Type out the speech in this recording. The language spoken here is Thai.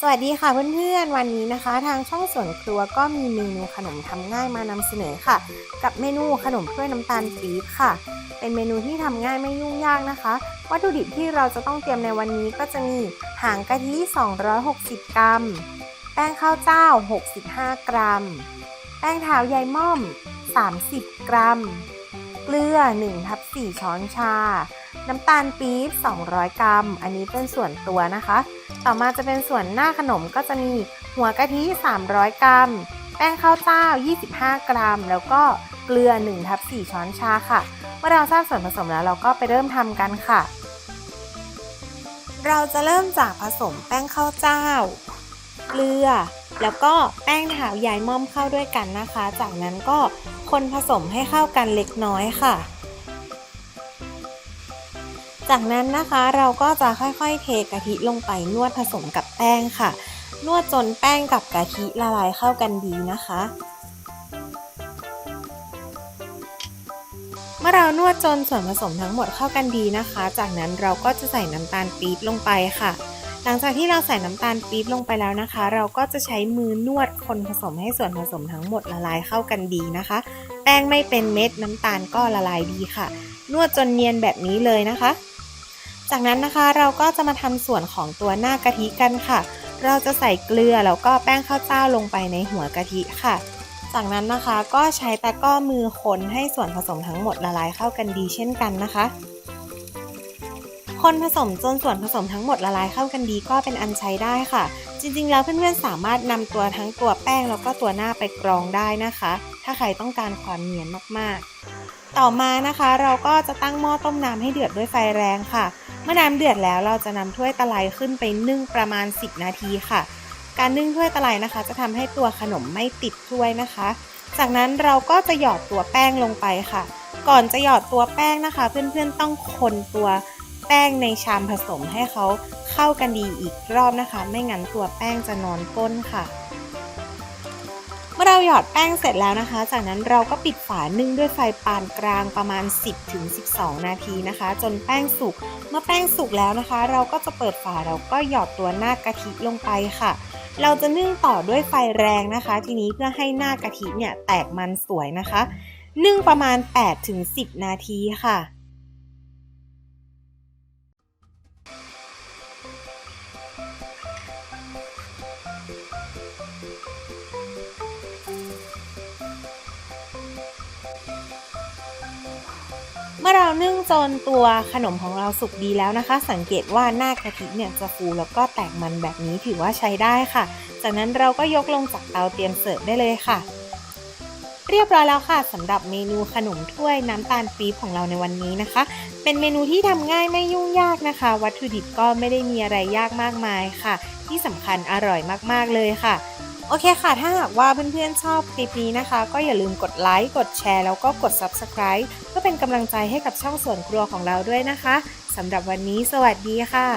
สวัสดีค่ะเพื่อนๆวันนี้นะคะ ทางช่องสวนครัวก็มีเมนูขนมทำง่ายมานำเสนอค่ะ กับเมนูขนมถ้วยน้ำตาลปี๊บค่ะ เป็นเมนูที่ทำง่ายไม่ยุ่งยากนะคะ วัตถุดิบที่เราจะต้องเตรียมในวันนี้ก็จะมีหางกะทิ 260 กรัม แป้งข้าวเจ้า 65 กรัม แป้งเท้าใยม่อม 30 กรัม เกลือ1ทับ4ช้อนชา น้ำตาลปี๊บ 200 กรัม อันนี้เป็นส่วนตัวนะคะ ต่อมาจะเป็นส่วนหน้าขนมก็จะมีหัวกะทิ 300 กรัม แป้งข้าวเจ้า 25 กรัม แล้วก็เกลือ1ทับ4ช้อนชาค่ะ เมื่อเราทราบส่วนผสมแล้วเราก็ไปเริ่มทำกันค่ะ เราจะเริ่มจากผสมแป้งข้าวเจ้า เกลือ แล้วก็แป้งเถาวยายม่อมเข้าด้วยกันนะคะ จากนั้นก็ คนผสมให้เข้ากันเล็กน้อยค่ะ จากนั้นนะคะเราก็จะค่อยๆ เทกะทิลงไปนวดผสมกับแป้งค่ะ นวดจนแป้งกับกะทิละลายเข้ากันดีนะคะ เมื่อเรานวดจนส่วนผสมทั้งหมดเข้ากันดีนะคะ จากนั้นเราก็จะใส่น้ำตาลปี๊บลงไปค่ะ ลังจากที่เราใส่น้ำตาลปี๊บลงไปแล้วนะคะ เราก็จะใช้มือนวดคนผสมให้ส่วนผสมทั้งหมดละลายเข้ากันดีนะคะ แป้งไม่เป็นเม็ดน้ำตาลก็ละลายดีค่ะ นวดจนเนียนแบบนี้เลยนะคะ จากนั้นนะคะเราก็จะมาทำส่วนของตัวหน้ากะทิกันค่ะ เราจะใส่เกลือแล้วก็แป้งข้าวเจ้าลงไปในหัวกะทิค่ะจากนั้นนะคะก็ใช้ตะก้อมือคนให้ส่วนผสมทั้งหมดละลายเข้ากันดีเช่นกันนะคะ คนผสมจนส่วนผสมทั้งหมดละลายเข้ากันดีก็เป็นอันใช้ได้ค่ะ จริงๆ แล้วเพื่อนๆสามารถนำตัวทั้งตัวแป้งแล้วก็ตัวหน้าไปกรองได้นะคะ ถ้าใครต้องการความเนียนมากๆ ต่อมานะคะ เราก็จะตั้งหม้อต้มน้ำให้เดือดด้วยไฟแรงค่ะ เมื่อน้ำเดือดแล้วเราจะนำถ้วยตะไลขึ้นไปนึ่งประมาณ 10 นาทีค่ะ การนึ่งถ้วยตะไลนะคะ จะทำให้ตัวขนมไม่ติดถ้วยนะคะ จากนั้นเราก็จะหยอดตัวแป้งลงไปค่ะ ก่อนจะหยอดตัวแป้งนะคะ เพื่อนๆต้องคนตัว แป้งในชามผสมให้เขาเข้ากันดีอีกรอบนะคะ ไม่งั้นตัวแป้งจะนอนก้นค่ะ เมื่อเราหยอดแป้งเสร็จแล้วนะคะ จากนั้นเราก็ปิดฝานึ่งด้วยไฟปานกลางประมาณ 10-12 นาทีนะคะ จนแป้งสุก เมื่อแป้งสุกแล้วนะคะ เราก็จะเปิดฝาเราก็หยอดตัวหน้ากะทิลงไปค่ะเราจะนึ่งต่อด้วยไฟแรงนะคะ ทีนี้เพื่อให้หน้ากะทิเนี่ยแตกมันสวยนะคะ นึ่งประมาณ 8-10 นาทีค่ะ เมื่อเรานึ่งจนตัวขนมของเราสุกดีแล้วนะคะ สังเกตว่าหน้ากะทิเนี่ยจะฟูแล้วก็แตกมันแบบนี้ถือว่าใช้ได้ค่ะ จากนั้นเราก็ยกลงจากเตาเตรียมเสิร์ฟได้เลยค่ะ เรียบร้อยแล้วค่ะสำหรับเมนูขนมถ้วยน้ำตาลปี๊บของเราในวันนี้นะคะ เป็นเมนูที่ทำง่ายไม่ยุ่งยากนะคะ วัตถุดิบก็ไม่ได้มีอะไรยากมากมายค่ะ ที่สำคัญอร่อยมากๆเลยค่ะโอเคค่ะ ถ้าหากว่าเพื่อนๆชอบคลิปนี้นะคะ ก็อย่าลืมกดไลค์ กดแชร์ แล้วก็กด Subscribe ก็เป็นกำลังใจให้กับช่องส่วนครัวของเราด้วยนะคะสำหรับวันนี้สวัสดีค่ะ